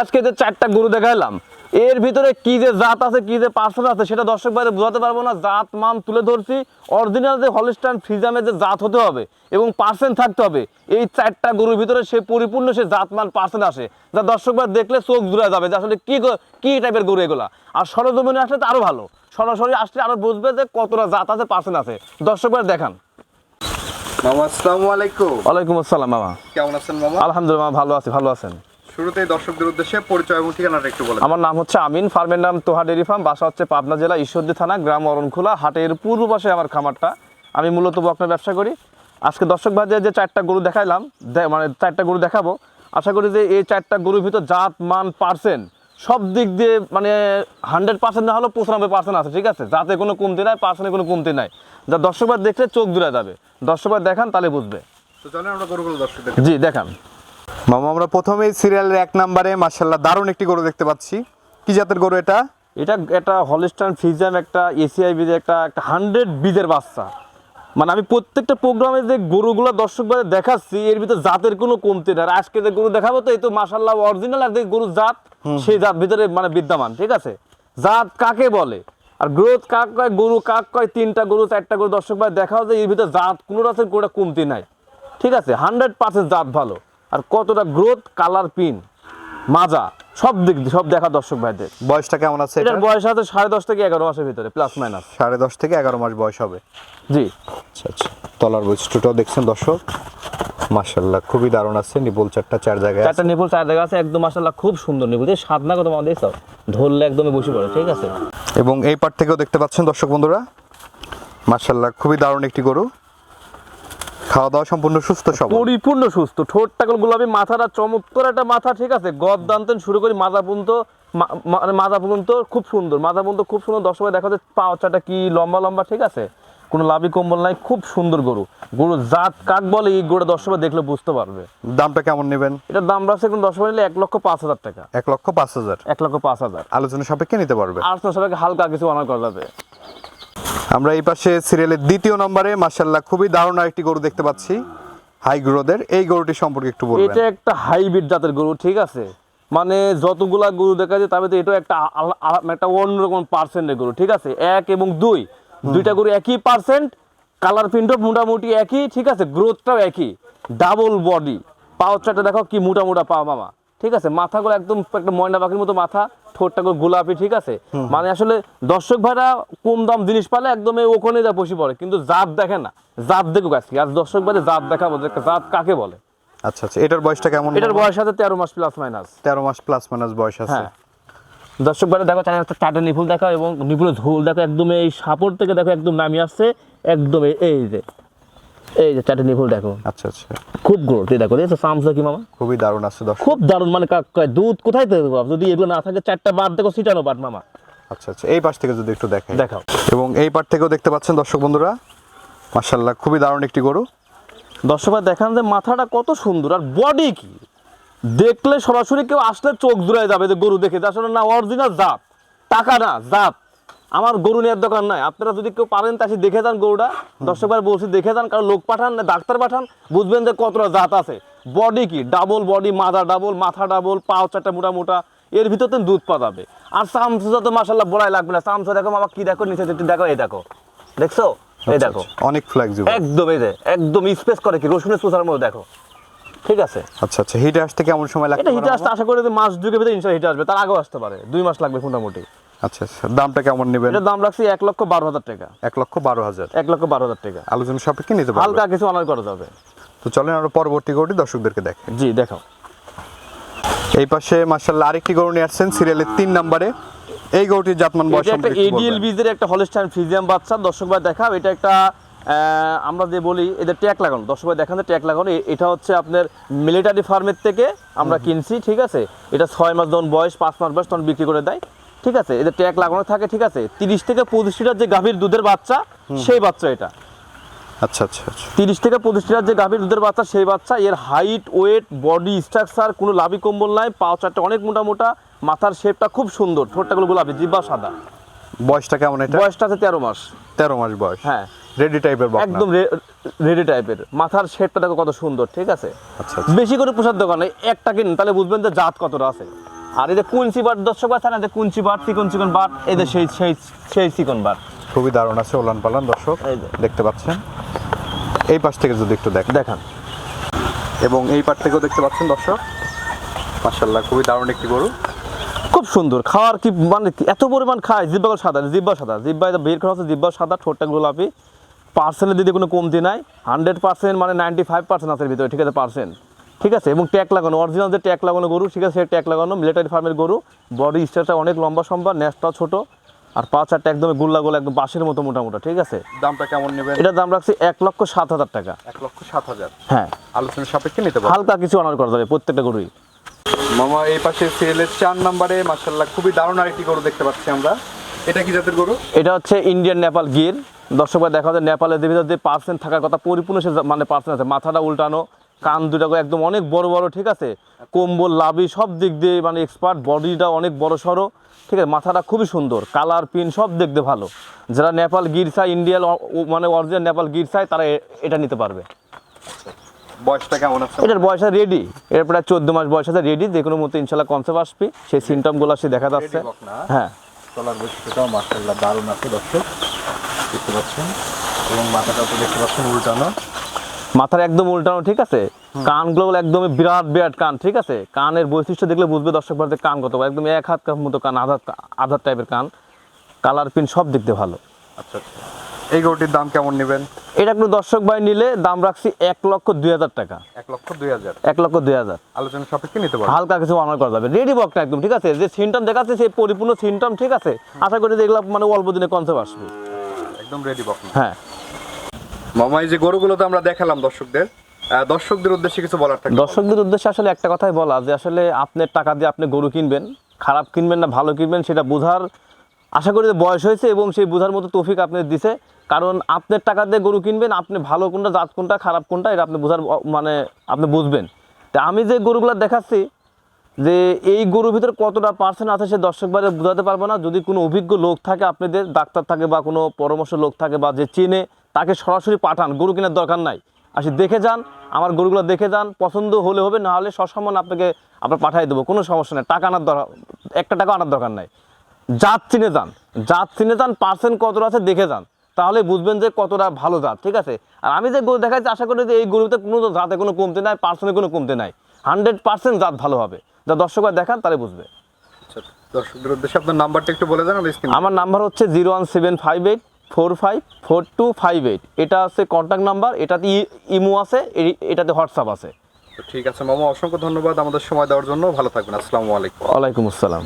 আজকে যে চারটা গরু দেখাইলাম এর ভিতরে কি যে জাত আছে কি যে পার্সেন্ট আছে সেটা দর্শক বাইরে বোঝাতে পারব না। জাত মান তুলে ধরছি। অরিজিনাল যে হলিস্টান ফ্রিজামের যে জাত হতে হবে এবং পার্সেন্ট থাকতে হবে এই চারটা গরুর ভিতরে সে পরিপূর্ণ সে জাত মান পার্সেন্ট আসে। যা দর্শক ভাই দেখলে চোখ জুড়ে যাবে যে আসলে কি কি টাইপের গরু এগুলা। আর সরজমিনে আসলে তো আরও ভালো। সরাসরি আসলে আরও বুঝবে যে কতটা জাত আছে পার্সেন্ট আছে। দর্শক ভাই দেখান। মামা আসসালামু আলাইকুম। ওয়ালাইকুম আসসালাম মামা। কেমন আছেন মামা? আলহামদুলিল্লাহ ভালো আছি ভালো আছেন। শুরুতেই দর্শকদের উদ্দেশ্যে পরিচয় এবং ঠিকানাটা একটু বলেন আমার নাম হচ্ছে আমিন ফার্মের নাম তোহা ডেরি ফার্ম বাসা হচ্ছে পাবনা জেলা ঈশ্বরদী থানা গ্রাম অরণখোলা হাটের পূর্ব পাশে আমার খামারটা। আমি মূলত বকনা ব্যবসা করি। আজকে দর্শক ভাইদের যে চারটা গরু দেখাইলাম মানে চারটা গরু দেখাবো আশা করি যে এই চারটা গরুর ভিতর জাত মান পার্সেন্ট সব দিক দিয়ে মানে হান্ড্রেড পার্সেন্ট না হলেও পঁচানব্বই পার্সেন্ট আছে ঠিক আছে? যাতে কোনো কমতি নাই পার্সেন্টে কোনো কমতি নাই। যা দর্শক ভাই দেখলে চোখ দূরে যাবে। দর্শক ভাই দেখান তাহলে বুঝবে। তো চলেন আমরা গরুগুলো দর্শকদের জি দেখান। মামা আমরা প্রথমেই সিরিয়ালের এক নাম্বারে মার্শাল্লাহ দারুণ একটি গরু দেখতে পাচ্ছি। কি জাতের গরু এটা? এটা একটা হলিস্টান ফিজাম একটা এসিআই বীজের একটা একটা হান্ড্রেড বীজের বাচ্চা। মানে আমি প্রত্যেকটা প্রোগ্রামে যে গরুগুলো দর্শক বাজারে দেখাচ্ছি এর ভিতরে জাতের কোনো কমতি আর আজকে যে গরু দেখাবো তো এই তো মাসাল্লাহ অরিজিনাল আর যে গরুর জাত সেই জাত ভিতরে মানে বিদ্যমান ঠিক আছে? জাত কাকে বলে? আর গ্রোথ কাক কয় গরু কাক কয় তিনটা গরু চারটা গরু দর্শক ভাই দেখাও যে এর ভিতরে জাত কোনো রাসের গরুটা কমতি নাই। ঠিক আছে? হান্ড্রেড পার্সেন্ট জাত ভালো। আর কতটা গ্রোথ কালার পিন মাজা সব দিক সব দেখা দর্শক ভাইদের। বয়সটা কেমন আছে এটার? বয়স আছে সাড়ে দশ থেকে এগারো মাসের ভিতরে প্লাস মাইনাস সাড়ে দশ থেকে এগারো মাস বয়স হবে। জি। আচ্ছা আচ্ছা। তলার বৈশিষ্ট্যটাও দেখছেন দর্শক? মার্শাল্লাহ খুবই দারুণ আছে নিবল চারটা চার জায়গায় আছে। চারটা নিপুল চার জায়গা আছে একদম মাসাল্লাহ খুব সুন্দর নিপুল। এই সাত না কত আমাদের দেখছ? ধরলে একদমই বসে পড়ে ঠিক আছে? এবং এই পার থেকেও দেখতে পাচ্ছেন দর্শক বন্ধুরা? মার্শাল্লাহ খুবই দারুণ একটি গরু। খাওয়া দাওয়া সম্পূর্ণ সুস্থ সবল। পরিপূর্ণ সুস্থ। ঠোঁটটা গোলাপি মাথাটা চমৎকার একটা মাথা ঠিক আছে? গদ দানতেন শুরু করি মাজা পর্যন্ত মা- মানে পর্যন্ত খুব সুন্দর মাজা পর্যন্ত খুব সুন্দর। দশ দেখা যাচ্ছে পাওচাটা কি লম্বা লম্বা ঠিক আছে? কোনো লাভি কম্বল নাই খুব সুন্দর গরু। গরু জাত কাক বলে এই গরু দশ দেখলে বুঝতে পারবে। দামটা কেমন নেবেন? এটার দাম রাখছে এখন দশ নিলে এক লক্ষ পাঁচ হাজার টাকা। এক লক্ষ পাঁচ হাজার। এক লক্ষ পাঁচ হাজার। আলোচনা সাপেক্ষে নিতে পারবে। তো সবাইকে হালকা কিছু অনার করা যাবে। আমরা এই পাশে সিরিয়ালের দ্বিতীয় নম্বরে মার্শাল্লাহ খুবই দারুণ একটি গরু দেখতে পাচ্ছি। হাই গ্রোদের এই গরুটি সম্পর্কে একটু বলবেন। এটা একটা হাইব্রিড জাতের গরু ঠিক আছে? মানে যতগুলা গরু দেখা যায় তার এটা একটা আলা- একটা অন্যরকম পার্সেন্টের গরু ঠিক আছে? এক এবং দুই। দুইটা গরু একই পার্সেন্ট কালার প্রিন্টও মোটামুটি একই ঠিক আছে? গ্রোথটাও একই। ডাবল বডি পাওচারটা দেখো কি মোটা মোটা পা মামা। ঠিক আছে? মাথাগুলো একদম একটা ময়না পাখির মতো মাথা ঠোঁটটা করে গোলাপি ঠিক আছে? মানে আসলে দর্শক ভাইরা কম দাম জিনিস পালে একদম ওখানে যা বসে পড়ে কিন্তু জাত দেখে না। জাত দেখুক আজকে। আজ দর্শক ভাইরা জাত দেখাবো জাত কাকে বলে। আচ্ছা আচ্ছা। এটার বয়সটা কেমন এটার বয়স আছে তেরো মাস প্লাস মাইনাস তেরো মাস প্লাস মাইনাস বয়স আছে। হ্যাঁ। দর্শক বারে দেখো একটা চারটা নিপুল দেখো এবং নিপুলের ঝোল দেখো একদম এই সাপোর্ট থেকে দেখো একদম নামিয়ে আসছে একদম এই যে। এই যে চারটে নিপুল দেখো। আচ্ছা আচ্ছা। খুব গ্রোথ এই দেখো দেখছ সামসা কি মামা? খুবই দারুণ আছে দর্শক। খুব দারুণ মানে কাক দুধ কোথায় থেকে দেবো? যদি এগুলো না থাকে চারটা বাদ দেখো সিটানো বাদ মামা। আচ্ছা আচ্ছা। এই পাশ থেকে যদি একটু দেখেন দেখাও। এবং এই পার থেকেও দেখতে পাচ্ছেন দর্শক বন্ধুরা মার্শাল্লাহ খুবই দারুণ একটি গরু। দর্শক ভাই দেখান যে মাথাটা কত সুন্দর আর বডি কি? দেখলে সরাসরি কেউ আসলে চোখ জুড়ায় যাবে যে গরু দেখে আসলে না অরিজিনাল জাত। টাকা না জাত। আমার গরু নেওয়ার দোকান নাই। আপনারা যদি কেউ পারেন তা দেখে যান গরুটা। দর্শক ভাই বলছি দেখে যান কারণ লোক পাঠান না ডাক্তার পাঠান বুঝবেন যে কতটা জাত আছে। বডি কি? ডাবল বডি মাথা ডাবল মাথা ডাবল পাও চারটা মোটা মোটা এর ভিতরে দুধ পাওয়া যাবে। আর সামসা তো মাসাল্লাহ বড়াই লাগবে না। সামসা দেখো মামা কি দেখো নিচে একটু দেখো এই দেখো। দেখছ? এই দেখো। আচ্ছা, অনেক ফ্লেক্সিবল একদম এই একদম স্পেস করে কি? রসুনের সুসার মধ্যে দেখো। ঠিক আছে? আচ্ছা আচ্ছা। হিটে আসতে কেমন সময় লাগতে এটা পারে আসতে আশা করি মাস যুগের ভিতরে ইনশাল্লাহ হিটে আসবে। তার আগেও আসতে পারে। দুই মাস লাগবে মোটামুটি। আচ্ছা আচ্ছা। দামটা কেমন নেবেন? এটার দাম রাখছি এক লক্ষ বারো হাজার টাকা। এক লক্ষ বারো হাজার। এক লক্ষ বারো হাজার টাকা। আলোচনা সাপেক্ষে নিতে পারবে। হালকা কিছু অনার করা যাবে। তো চলেন আমরা পরবর্তী গরুটি দর্শকদেরকে দেখেন জি দেখো এই পাশে মার্শাল্লাহ আরেকটি গরু নিয়ে আসছেন সিরিয়ালের তিন নম্বরে। এই গরুটির জাতমান বয়স একটা এডিএল। বীজের একটা হলিস্টাইন ফ্রিজিয়াম বাচ্চা। দর্শক ভাই দেখাও এটা একটা আমরা যে বলি এদের ট্যাগ লাগানো। দর্শক ভাই দেখান ট্যাগ লাগানো। এটা হচ্ছে আপনার মিলিটারি ফার্মের থেকে আমরা কিনছি ঠিক আছে? এটা ছয় মাস যখন বয়স পাঁচ মাস বয়স তখন বিক্রি করে দেয়। ঠিক আছে? এদের ট্যাগ লাগানো থাকে ঠিক আছে? তিরিশ থেকে পঁচিশ লিটার যে গাভীর দুধের বাচ্চা সেই বাচ্চা এটা। আচ্ছা আচ্ছা আচ্ছা। তিরিশ থেকে পঁচিশ লিটার যে গাভীর দুধের বাচ্চা সেই বাচ্চা এর হাইট ওয়েট বডি স্ট্রাকচার কোনো লাভি কম্বল নাই পাও চারটা অনেক মোটা মোটা মাথার শেপটা খুব সুন্দর ঠোঁটটাগুলো গোলাপি জিব্বা সাদা। বয়সটা কেমন এটা? বয়সটা আছে তেরো মাস। তেরো মাস বয়স। হ্যাঁ। রেডি টাইপের একদম রেডি টাইপের মাথার শেপটা দেখো কত সুন্দর ঠিক আছে? আচ্ছা আচ্ছা। বেশি করে পোষার দোকানে একটা কিনুন তাহলে বুঝবেন যে জাত কতটা আছে। আর এই যে কুঞ্চি বাট দর্শক আছে না যে কুঞ্চি বাট চিকন চিকন বাট এই যে সেই সেই সেই চিকন বাট। খুবই দারুণ আছে ওলান পালান দর্শক দেখতে পাচ্ছেন। এই পাশ থেকে যদি একটু দেখ দেখান। এবং এই পাশ থেকেও দেখতে পাচ্ছেন দর্শক। মাশাল্লাহ খুবই দারুণ একটি গরু। খুব সুন্দর। খাওয়ার কি মানে এত পরিমাণ খায় জিব্বা সাদা জিব্বা সাদা। জিব্বা বের করা হচ্ছে জিব্বা সাদা ঠোঁটটা গোলাপি। পার্সেন্টের দিদি কোনো কমতি নাই। হান্ড্রেড পার্সেন্ট মানে নাইনটি ফাইভ পার্সেন্ট আছে ভিতরে ঠিক আছে পার্সেন্ট। ঠিক আছে? এবং ট্যাগ লাগানো অরিজিনাল যে ট্যাগ লাগানো গরু ঠিক আছে ট্যাগ লাগানো মিলিটারি ফার্মের গরু। বডি স্ট্রাকচার অনেক লম্বা সম্বা নেসটা ছোটো আর পাঁচ চারটা একদম গুল্লা গোলা একদম বাঁশের মতো মোটামোটা ঠিক আছে? দামটা কেমন নেবেন? এটা দাম রাখছি এক লক্ষ সাত হাজার টাকা। এক লক্ষ সাত হাজার? হ্যাঁ। আলোচনা সাপেক্ষে নিতে পারবেন হালকা কিছু অনার করা যাবে প্রত্যেকটা গরুই। মামা এই পাশে সিরিয়ালের চার নম্বরে মাশাল্লাহ খুবই দারুণ আরেকটি গরু দেখতে পাচ্ছি আমরা। এটা কি জাতের গরু? এটা হচ্ছে ইন্ডিয়ান নেপাল গির দর্শক দেখা যায় নেপালের ভিতরে যে পার্সেন্ট থাকার কথা পরিপূর্ণ সে মানে পার্সেন্ট আছে। মাথাটা উল্টানো কান দুটা একদম অনেক বড় বড় ঠিক আছে? কম্বল লাভি সব দিক দিয়ে মানে এক্সপার্ট বডিটা অনেক বড় সড়ো ঠিক আছে? মাথাটা খুবই সুন্দর কালার পিন সব দেখতে ভালো। যারা নেপাল গির চায় ইন্ডিয়ান মানে অরিজিনাল নেপাল গির চায় তারা এটা নিতে পারবে। বয়সটা কেমন আছে? এটার বয়স রেডি এর প্রায় চোদ্দ মাস বয়স আছে রেডি যে কোনো মতো ইনশাল্লাহ কনসেপ্ট আসবে। সেই সিমটমগুলো সে দেখা যাচ্ছে। হ্যাঁ। চলার বৈশিষ্ট্যটাও মাশাল্লাহ দারুণ আছে দর্শক দেখতে পাচ্ছেন। এবং মাথাটা তো দেখতে পাচ্ছেন উল্টানো। মাথার একদম উল্টানো ঠিক আছে? কানগুলো একদমই বিরাট বিরাট কান ঠিক আছে? কানের বৈশিষ্ট্য দেখলে বুঝবে দর্শক ভারতের কান কত। একদম এক হাত কাপ মতো কান আধার আধার টাইপের কান। কালার পিন সব দেখতে ভালো। আচ্ছা আচ্ছা। এই গরুটির দাম কেমন নেবেন? এটা কোনো দর্শক ভাই নিলে দাম রাখছি এক লক্ষ দুই হাজার টাকা। এক লক্ষ দুই হাজার। এক লক্ষ দুই হাজার। আলোচনা সাপেক্ষে নিতে পারবেন হালকা কিছু অনার করা যাবে। রেডি বকটা একদম ঠিক আছে? যে সিনটম দেখাচ্ছে সেই পরিপূর্ণ সিনটম ঠিক আছে? আশা করি যে এগুলো মানে অল্প দিনে কনসেপ্ট আসবে। একদম রেডি বকনা হ্যাঁ। মামা, এই যে গরুগুলো তো আমরা দেখালাম দর্শকদের। দর্শকদের উদ্দেশ্যে কিছু বলার থাকে। দর্শকদের উদ্দেশ্যে আসলে একটা কথাই বলা, যে আসলে আপনার টাকা দিয়ে আপনি গরু কিনবেন, খারাপ কিনবেন না, ভালো কিনবেন, সেটা বোঝার আশা করি যে বয়স হয়েছে এবং সেই বোঝার মতো তৌফিক আপনি দিছে। কারণ আপনার টাকা দিয়ে গরু কিনবেন, আপনি ভালো কোনটা, জাত কোনটা, খারাপ কোনটা, এটা আপনি বোঝার মানে আপনি বুঝবেন। তা আমি যে গরুগুলো দেখাচ্ছি, যে এই গরুর ভিতরে কতটা পার্সেন্ট আছে সে দর্শক বাইরে বোঝাতে পারব না। যদি কোনো অভিজ্ঞ লোক থাকে, আপনাদের ডাক্তার থাকে বা কোনো পরামর্শ লোক থাকে বা যে চেনে তাকে সরাসরি পাঠান গরু কেনার দরকার নাই। আসি দেখে যান আমার গরুগুলো দেখে যান পছন্দ হলে হবে না হলে সসম্মান আপনাকে আমরা পাঠিয়ে দেবো কোনো সমস্যা নেই টাকা আনার দরকার একটা টাকা আনার দরকার নাই। জাত চিনে যান জাত চিনে যান পার্সেন্ট কতটা আছে দেখে যান তাহলে বুঝবেন যে কতটা ভালো জাত ঠিক আছে? আর আমি যে গরু দেখাচ্ছি আশা করি যে এই গরুতে কোনো জাতে কোনো কমতে নাই পার্সেন্টে কোনো কমতে নাই। হান্ড্রেড পার্সেন্ট জাত ভালো হবে। যা দর্শকরা দেখান তাহলে বুঝবে। আচ্ছা, দর্শকদের উদ্দেশ্যে আপনার নাম্বারটা একটু বলে দেন আমার নাম্বার হচ্ছে zero one seven five eight four five four two five eight. এটা আছে কন্ট্যাক্ট নাম্বার এটাতে ইমো আছে এটাতে হোয়াটসঅ্যাপ আছে। ঠিক আছে মামা অসংখ্য ধন্যবাদ আমাদের সময় দেওয়ার জন্য। ভালো থাকবেন আসসালামু আলাইকুম। ওয়ালাইকুম আসসালাম।